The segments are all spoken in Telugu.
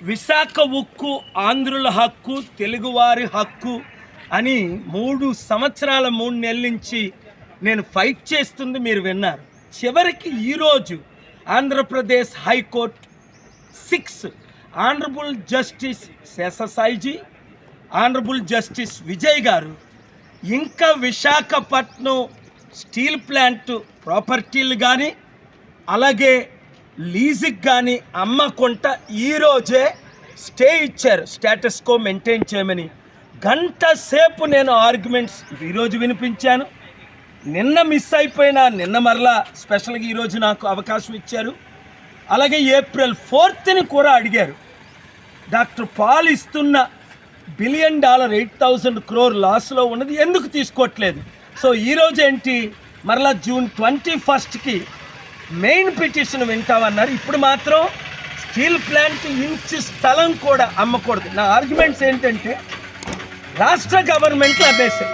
విశాఖ ఉక్కు ఆంధ్రుల హక్కు తెలుగువారి హక్కు అని మూడు సంవత్సరాల మూడు నెలల నుంచి నేను ఫైట్ చేస్తుంది మీరు విన్నారు. చివరికి ఈరోజు Andhra Pradesh high court six honourable justice Seshasai ji honourable justice Vijay గారు ఇంకా విశాఖపట్నం స్టీల్ ప్లాంట్ ప్రాపర్టీలు కానీ అలాగే లీజుకి కానీ అమ్మకుంట ఈరోజే స్టే ఇచ్చారు స్టేటస్కో మెయింటైన్ చేయమని. గంట సేపు నేను ఆర్గ్యుమెంట్స్ ఈరోజు వినిపించాను. నిన్న మిస్ అయిపోయినా నిన్న మరలా స్పెషల్గా ఈరోజు నాకు అవకాశం ఇచ్చారు. అలాగే ఏప్రిల్ ఫోర్త్ని కూడా అడిగారు. డాక్టర్ పాల్ ఇస్తున్న billion dollar eight thousand crore లాస్లో ఉన్నది ఎందుకు తీసుకోవట్లేదు? సో ఈరోజు ఏంటి మరలా జూన్ ట్వంటీ ఫస్ట్కి మెయిన్ పిటిషన్ వింటామన్నారు ఇప్పుడు మాత్రం స్టీల్ ప్లాంట్ ఇంచు స్థలం కూడా అమ్మకూడదు. నా ఆర్గ్యుమెంట్స్ ఏంటంటే రాష్ట్ర గవర్నమెంట్ అమ్మేశాయి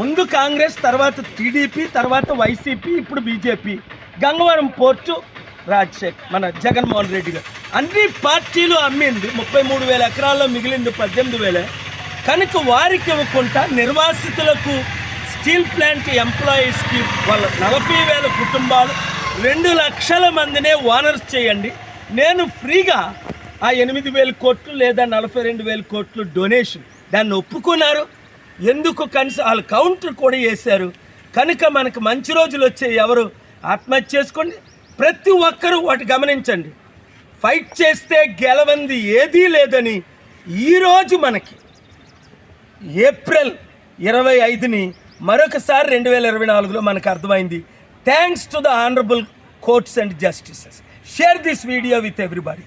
ముందు కాంగ్రెస్ తర్వాత టీడీపీ తర్వాత వైసీపీ ఇప్పుడు బీజేపీ. గంగవరం పోర్టు రాజశేఖర్ మన జగన్మోహన్ రెడ్డి గారు. అన్ని పార్టీలు అమ్మింది ముప్పై మూడు వేల ఎకరాల్లో మిగిలింది పద్దెనిమిది వేలే. కనుక వారికి ఇవ్వకుండా నిర్వాసితులకు స్టీల్ ప్లాంట్ ఎంప్లాయీస్కి వాళ్ళ నలభై వేల కుటుంబాలు రెండు లక్షల మందినే ఓనర్స్ చేయండి. నేను ఫ్రీగా ఆ ఎనిమిది వేల కోట్లు లేదా నలభై రెండు వేల కోట్లు డొనేషన్. దాన్ని ఒప్పుకున్నారు. ఎందుకు కనీసం వాళ్ళు కౌంటర్ కూడా వేశారు. కనుక మనకు మంచి రోజులు వచ్చే ఎవరు ఆత్మహత్య చేసుకోండి. ప్రతి ఒక్కరూ వాటి గమనించండి. ఫైట్ చేస్తే గెలవంది ఏదీ లేదని ఈరోజు మనకి ఏప్రిల్ ఇరవై ఐదుని మరొకసారి రెండు వేల ఇరవై నాలుగులో మనకు అర్థమైంది. Thanks to the Honorable Courts and Justices. Share this video with everybody.